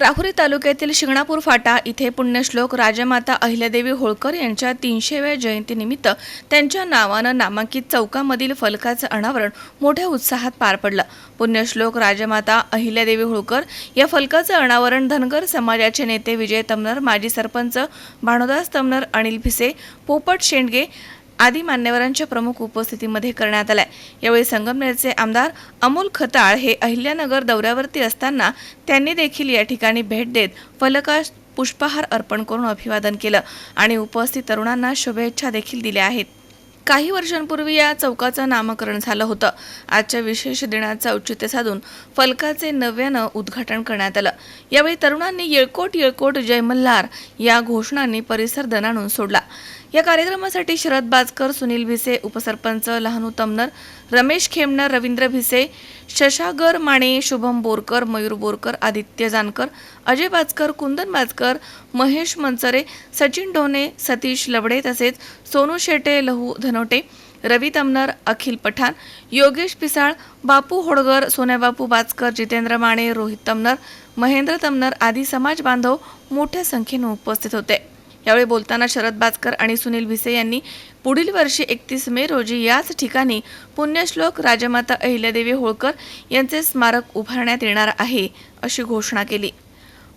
राहुरी तालुक्यातील शिंगणापूर फाटा इथे पुण्यश्लोक राजमाता अहिल्यादेवी होळकर यांच्या तीनशेव्या जयंतीनिमित्त त्यांच्या नावानं नामांकित चौकामधील फलकाचं अनावरण मोठ्या उत्साहात पार पडलं. पुण्यश्लोक राजमाता अहिल्यादेवी होळकर या फलकाचं अनावरण धनगर समाजाचे नेते विजय तमनर माजी सरपंच भानुदास तमनर अनिल भिसे पोपट शेंडगे आदी मान्यवरांच्या प्रमुख उपस्थितीमध्ये करण्यात आलाय. यावेळी संगमनेरचे आमदार अमोल खताळ हे अहिल्यानगर दौऱ्यावरती असताना त्यांनी देखील या ठिकाणी भेट देत फलकास पुष्पहार अर्पण करून अभिवादन केलं आणि उपस्थित तरुणांना शुभेच्छा देखील दिल्या आहेत. काही वर्षांपूर्वी या चौकाचं नामकरण झालं होतं. आजच्या विशेष दिनाचं औचित्य साधून फलकाचे नव्यानं उद्घाटन करण्यात आलं. यावेळी तरुणांनी येळकोट येळकोट जय मल्हार या घोषणांनी परिसर दणाणून सोडला. या कार्यक्रमासाठी शरद बाजकर सुनील भिसे उपसरपंच लहानू तमनर रमेश खेमनर रवींद्र भिसे शशागर माने शुभम बोरकर मयूर बोरकर आदित्य जानकर अजय बाजकर कुंदन बाजकर महेश मनसरे सचिन ढोणे सतीश लवडे तसेच सोनू शेटे लहू धनोटे रवी तमनर अखिल पठाण योगेश पिसाळ बापू होडगर सोन्याबापू बाजकर जितेंद्र माने रोहित तमनर महेंद्र तमनर आदी समाज बांधव मोठ्या संख्येनं उपस्थित होते. यावेळी बोलताना शरद बाजकर आणि सुनील भिसे यांनी पुढील वर्षी एकतीस मे रोजी याच ठिकाणी पुण्यश्लोक राजमाता अहिल्यादेवी होळकर यांचे स्मारक उभारण्यात येणार आहे अशी घोषणा केली.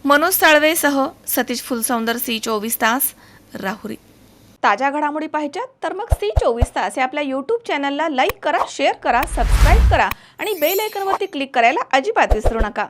मनोज साळवेसह सतीश फुलसौंदर सी चोवीस तास राहुरी. ताज्या घडामोडी पाहिजेत तर मग सी चोवीस तास या आपल्या यूट्यूब चॅनलला लाईक करा शेअर करा सबस्क्राईब करा आणि बेल आयकनवरती क्लिक करायला अजिबात विसरू नका.